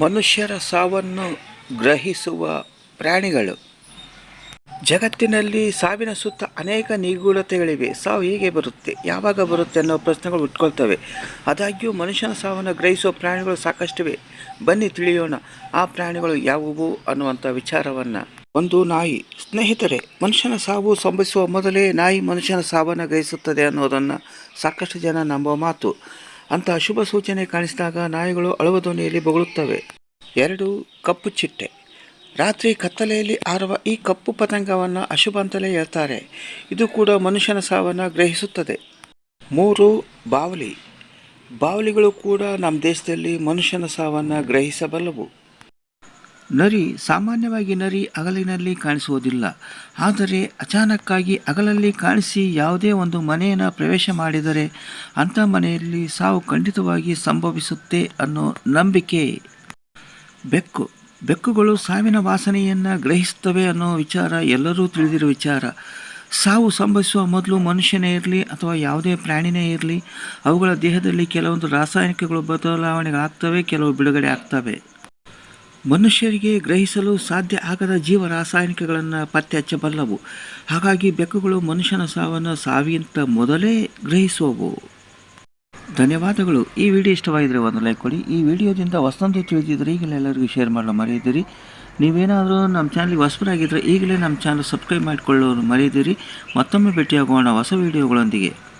ಮನುಷ್ಯರ ಸಾವನ್ನು ಗ್ರಹಿಸುವ ಪ್ರಾಣಿಗಳು. ಜಗತ್ತಿನಲ್ಲಿ ಸಾವಿನ ಸುತ್ತ ಅನೇಕ ನಿಗೂಢತೆಗಳಿವೆ. ಸಾವು ಹೇಗೆ ಬರುತ್ತೆ? ಯಾವಾಗ ಬರುತ್ತೆ ಅನ್ನೋ ಪ್ರಶ್ನೆಗಳು ಉಟ್ಕೊಳ್ತವೆ. ಆದಾಗ್ಯೂ ಮನುಷ್ಯನ ಸಾವನ್ನು ಗ್ರಹಿಸುವ ಪ್ರಾಣಿಗಳು ಸಾಕಷ್ಟಿವೆ. ಬನ್ನಿ ತಿಳಿಯೋಣ, ಆ ಪ್ರಾಣಿಗಳು ಯಾವುವು ಅನ್ನುವಂಥ ವಿಚಾರವನ್ನು. ಒಂದು ನಾಯಿ. ಸ್ನೇಹಿತರೆ, ಮನುಷ್ಯನ ಸಾವು ಸಂಭವಿಸುವ ಮೊದಲೇ ನಾಯಿ ಮನುಷ್ಯನ ಸಾವನ್ನು ಗ್ರಹಿಸುತ್ತದೆ ಅನ್ನೋದನ್ನು ಸಾಕಷ್ಟು ಜನ ನಂಬುವ ಮಾತು. ಅಂತ ಅಶುಭ ಸೂಚನೆ ಕಾಣಿಸಿದಾಗ ನಾಯಿಗಳು ಅಳುವ ಧ್ವನಿಯಲ್ಲಿ ಬೊಗಳುತ್ತವೆ. ಎರಡು ಕಪ್ಪು ಚಿಟ್ಟೆ. ರಾತ್ರಿ ಕತ್ತಲೆಯಲ್ಲಿ ಆರುವ ಈ ಕಪ್ಪು ಪತಂಗವನ್ನು ಅಶುಭ ಅಂತಲೇ ಹೇಳ್ತಾರೆ. ಇದು ಕೂಡ ಮನುಷ್ಯನ ಸಾವನ್ನು ಗ್ರಹಿಸುತ್ತದೆ. ಮೂರು, ಬಾವಲಿ. ಬಾವಲಿಗಳು ಕೂಡ ನಮ್ಮ ದೇಶದಲ್ಲಿ ಮನುಷ್ಯನ ಸಾವನ್ನು ಗ್ರಹಿಸಬಲ್ಲವು. ನರಿ ಸಾಮಾನ್ಯವಾಗಿ ನರಿ ಅಗಲಿನಲ್ಲಿ ಕಾಣಿಸುವುದಿಲ್ಲ. ಆದರೆ ಅಚಾನಕ್ಕಾಗಿ ಅಗಲಲ್ಲಿ ಕಾಣಿಸಿ ಯಾವುದೇ ಒಂದು ಮನೆಯನ್ನು ಪ್ರವೇಶ ಮಾಡಿದರೆ ಅಂಥ ಮನೆಯಲ್ಲಿ ಸಾವು ಖಂಡಿತವಾಗಿ ಸಂಭವಿಸುತ್ತೆ ಅನ್ನೋ ನಂಬಿಕೆ. ಬೆಕ್ಕು. ಬೆಕ್ಕುಗಳು ಸಾವಿನ ವಾಸನೆಯನ್ನು ಗ್ರಹಿಸುತ್ತವೆ ಅನ್ನೋ ವಿಚಾರ ಎಲ್ಲರೂ ತಿಳಿದಿರೋ ವಿಚಾರ. ಸಾವು ಸಂಭವಿಸುವ ಮೊದಲು ಮನುಷ್ಯನೇ ಇರಲಿ ಅಥವಾ ಯಾವುದೇ ಪ್ರಾಣಿನೇ ಇರಲಿ, ಅವುಗಳ ದೇಹದಲ್ಲಿ ಕೆಲವೊಂದು ರಾಸಾಯನಿಕಗಳು ಬದಲಾವಣೆಗಳಾಗ್ತವೆ, ಕೆಲವು ಬಿಡುಗಡೆ ಆಗ್ತವೆ. ಮನುಷ್ಯರಿಗೆ ಗ್ರಹಿಸಲು ಸಾಧ್ಯ ಆಗದ ಜೀವ ರಾಸಾಯನಿಕಗಳನ್ನು ಪತ್ತೆ ಹಚ್ಚಬಲ್ಲವು ಹಾಗಾಗಿ ಬೆಕ್ಕುಗಳು ಮನುಷ್ಯನ ಸಾವನ್ನು ಸಾವಿಗಿಂತ ಮೊದಲೇ ಗ್ರಹಿಸುವವು. ಧನ್ಯವಾದಗಳು. ಈ ವಿಡಿಯೋ ಇಷ್ಟವಾಗಿದ್ದರೆ ಒಂದು ಲೈಕ್ ಕೊಡಿ. ಈ ವಿಡಿಯೋದಿಂದ ಹೊಸದೊಂದು ತಿಳಿದಿದ್ದರೆ ಈಗಲೇ ಎಲ್ಲರಿಗೂ ಶೇರ್ ಮಾಡಲು ಮರೆಯದಿರಿ. ನೀವೇನಾದರೂ ನಮ್ಮ ಚಾನಲ್ಗೆ ಹೊಸಬರಾಗಿದ್ದರೆ ಈಗಲೇ ನಮ್ಮ ಚಾನಲ್ ಸಬ್ಸ್ಕ್ರೈಬ್ ಮಾಡಿಕೊಳ್ಳೋರು ಮರೆಯದಿರಿ. ಮತ್ತೊಮ್ಮೆ ಭೇಟಿಯಾಗೋಣ ಹೊಸ ವಿಡಿಯೋಗಳೊಂದಿಗೆ.